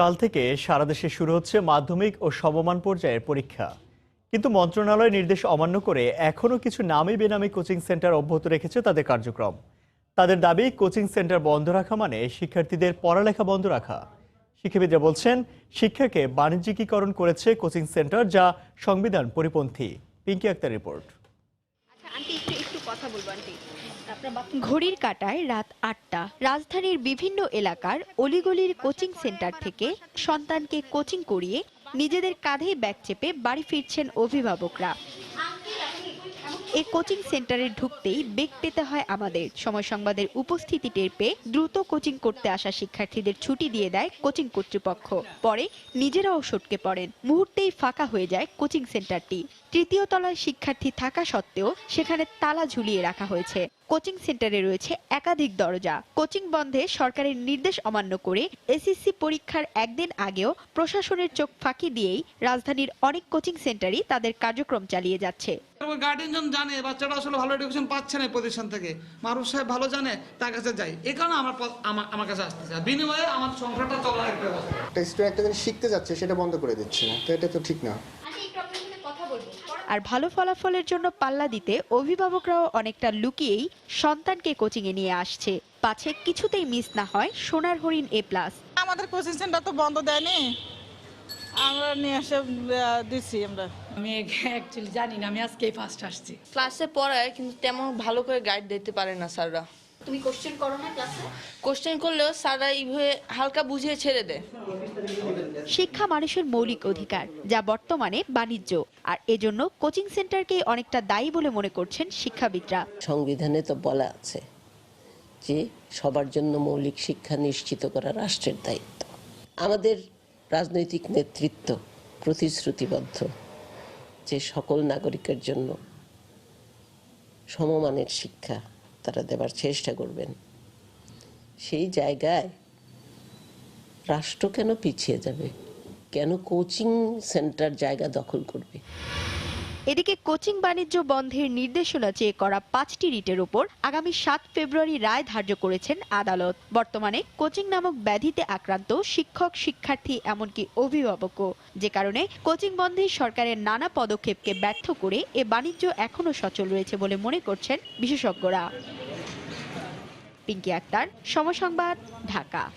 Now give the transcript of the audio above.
কাল থেকে সারা দেশে শুরু হচ্ছে মাধ্যমিক ও সমমান পর্যায়ের পরীক্ষা। কিন্তু মন্ত্রণালয় নির্দেশ অমান্য করে এখনও কিছু নামী বেনামি কোচিং সেন্টার অব্যাহত রেখেছে তাদের কার্যক্রম। তাদের দাবি, কোচিং সেন্টার বন্ধ রাখা মানে শিক্ষার্থীদের পড়ালেখা বন্ধ রাখা। শিক্ষাবিদরা বলছেন, শিক্ষাকে বাণিজ্যিকীকরণ করেছে কোচিং সেন্টার যা সংবিধান পরিপন্থী। পিঙ্কি আক্তার রিপোর্ট। আচ্ছা আন্টি একটু কথা বলব, আন্টি। ঘড়ির কাটায় রাত আটটা, রাজধানীর বিভিন্ন এলাকার অলিগলির কোচিং সেন্টার থেকে সন্তানকে কোচিং করিয়ে নিজেদের কাঁধে ব্যাগ চেপে বাড়ি ফিরছেন অভিভাবকরা। এই কোচিং সেন্টারে ঢুকতেই বেগ পেতে হয় আমাদের। সময় সংবাদের উপস্থিতি টের পেয়ে দ্রুত কোচিং করতে আসা শিক্ষার্থীদের ছুটি দিয়ে দেয় কোচিং কর্তৃপক্ষ। পরে নিজেরাও সটকে পড়েন। মুহূর্তেই ফাঁকা হয়ে যায় কোচিং সেন্টারটি। তৃতীয় তলায় শিক্ষার্থী থাকা সত্ত্বেও সেখানে তালা ঝুলিয়ে রাখা হয়েছে। কোচিং সেন্টারে রয়েছে একাধিক দরজা। কোচিং বন্ধে সরকারের নির্দেশ অমান্য করে এসএসসি পরীক্ষার একদিন আগেও প্রশাসনের চোখ ফাঁকি দিয়েই রাজধানীর অনেক কোচিং সেন্টারই তাদের কার্যক্রম চালিয়ে যাচ্ছে। গার্ডিয়ান জন জানে বাচ্চাটা আসলে ভালো এডুকেশন পাচ্ছে না প্রতিষ্ঠান থেকে। মারুফ সাহেব ভালো জানে তার কাছে যাই। এই কারণে আমার আমার কাছে আসতে চায় বিনিময়ে আমার সংসারটা চলার একটা ব্যবস্থা স্টুডেন্ট একটা জিনিস শিখতে যাচ্ছে সেটা বন্ধ করে দিচ্ছে তো এটা তো ঠিক না। বলব। আর ভালো ফলাফলের জন্য পাল্লা দিতে অভিভাবকরাও অনেকটা লুকিয়েই সন্তানকে কোচিংয়ে নিয়ে আসছে। পাছে কিছুতেই মিস না হয় সোনার হরিণ এ প্লাস আমাদের কোচিং সেন্টার তো বন্ধ দেয়নি। আমরা নিয়ে এসে দিচ্ছি আমরা। আমি অ্যাকচুয়ালি জানি না আমি আজকেই ফার্স্ট আসছি। ক্লাসে পড়ায় কিন্তু তেমন ভালো করে গাইড দিতে পারে না স্যাররা। তুমি কোশ্চেন করো না ক্লাসে কোশ্চেন করলেও স্যাররা এইভাবে হালকা বুঝিয়ে ছেড়ে দেয়। শিক্ষা মানুষের মৌলিক অধিকার যা বর্তমানে বাণিজ্য। আর এজন্য কোচিং সেন্টারকে অনেকটা দায়ী বলে মনে করছেন শিক্ষাবিদরা। সংবিধানে তো বলা আছে যে সবার জন্য মৌলিক শিক্ষা নিশ্চিত করা রাষ্ট্রের দায়িত্ব। আমাদের রাজনৈতিক নেতৃত্ব প্রতিশ্রুতিবদ্ধ যে সকল নাগরিকের জন্য সমমানের শিক্ষা তারা দেবার চেষ্টা করবেন। সেই জায়গায় রাষ্ট্র কেন পিছিয়ে যাবে? কেন কোচিং সেন্টার জায়গা দখল করবে? এদিকে কোচিং বাণিজ্য বন্ধের নির্দেশনা চেয়ে করা পাঁচটি রিটের ওপর আগামী সাত ফেব্রুয়ারি রায় ধার্য করেছেন আদালত। বর্তমানে কোচিং নামক ব্যাধিতে আক্রান্ত শিক্ষক, শিক্ষার্থী এমনকি অভিভাবকও। যে কারণে কোচিং বন্ধে সরকারের নানা পদক্ষেপকে ব্যর্থ করে এ বাণিজ্য এখনও সচল রয়েছে বলে মনে করছেন বিশেষজ্ঞরা। পিঙ্কি আক্তার, সমসংবাদ, ঢাকা।